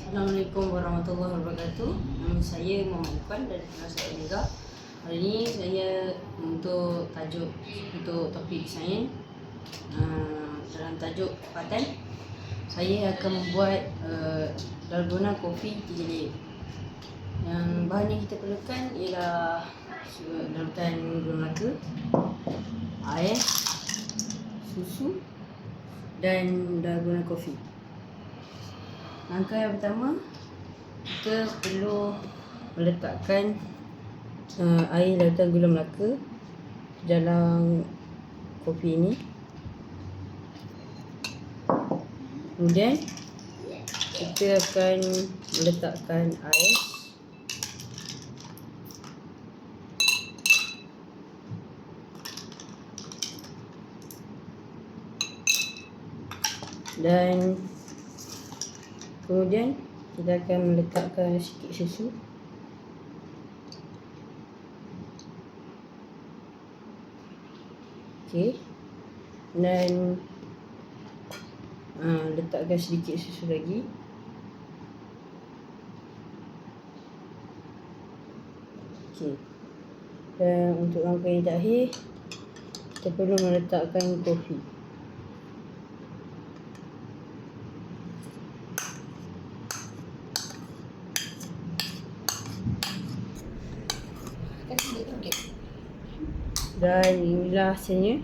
Assalamualaikum warahmatullahi wabarakatuh. Nama saya Muhammad Irfan dari saya juga. Hari ini saya untuk tajuk untuk topik sains uh, dalam tajuk paten saya akan membuat uh, dalgona kopi layer. Yang bahan yang kita perlukan ialah larutan gula melaka, air, susu dan dalgona kopi. Langkah yang pertama kita perlu meletakkan uh, air larutan gula melaka dalam kopi ini. Kemudian kita akan meletakkan air dan kemudian kita akan meletakkan sikit susu. Okey. Dan uh, letakkan sedikit susu lagi. Okey. Dan untuk langkah yang terakhir kita perlu meletakkan kopi Dan inilah hasilnya.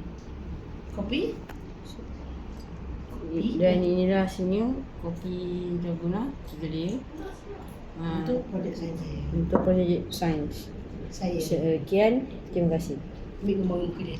Kopi? Dan inilah hasilnya kopi dalgona tiga layer. Ha, Untuk projek saya. untuk projek sains. Saya Sekian, terima kasih. ambil gambar muka dia.